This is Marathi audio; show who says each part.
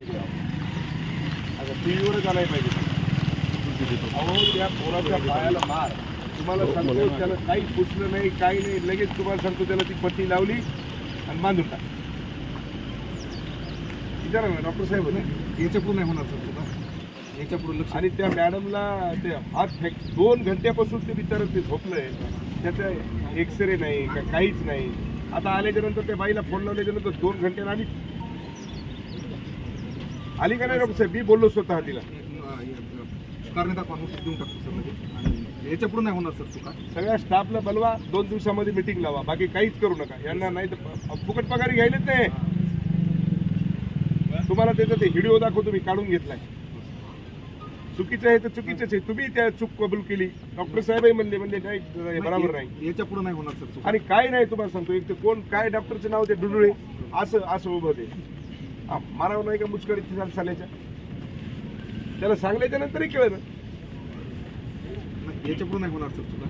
Speaker 1: आता टीव्हीवरच आलाय पाहिजे. अहो त्या पोराच्या पायाला मार. तुम्हाला सांगतो त्याला काही पुसलं नाही काही नाही. लगेच तुम्हाला सांगतो त्याला ती पट्टी लावली आणि बांधून टाक. विचारा ना डॉक्टर साहेब. होते
Speaker 2: याच्या नाही होणार सर. तुला याच्यापुढे लक्ष.
Speaker 1: आणि त्या मॅडमला ते हात फेक दोन घंट्यापासून ते बिचारं ते झोपलंय. त्याचं एक्सरे नाही काहीच नाही. आता आल्याच्यानंतर त्या बाईला फोन लावल्याच्या नंतर दोन घंट्यानं आली आली का नाही डॉक्टर साहेब मी बोललो स्वतः तिला.
Speaker 2: कारण देऊन टाकतो सर लगेच आणि याच्यापुढे नाही होणार सर तुला
Speaker 1: सगळ्या स्टाफला बोलवा दोन दिवसामध्ये मिटिंग लावा. बाकी काहीच करू नका. यांना नाही तर फुकट पगारी घ्यायलेच नाही तुम्हाला त्याचा ते व्हिडिओ दाखवतो मी काढून घेतलाय. चुकीचं आहे तर चुकीचंच आहे. तुम्ही त्या चूक कबूल केली. डॉक्टर साहेबही म्हणले म्हणजे हे बरोबर नाही.
Speaker 2: याच्यापुढे नाही होणार सर
Speaker 1: आणि काय नाही तुम्हाला सांगतो. एक ते कोण काय डॉक्टरचं नाव ते डुडुळे असं असं उभं ते मारावं नाही का मुचकडी साल्याच्या त्याला सांगल्याच्या नंतरही कळलं
Speaker 2: याच्यापुढे नाही होणार सर तुला.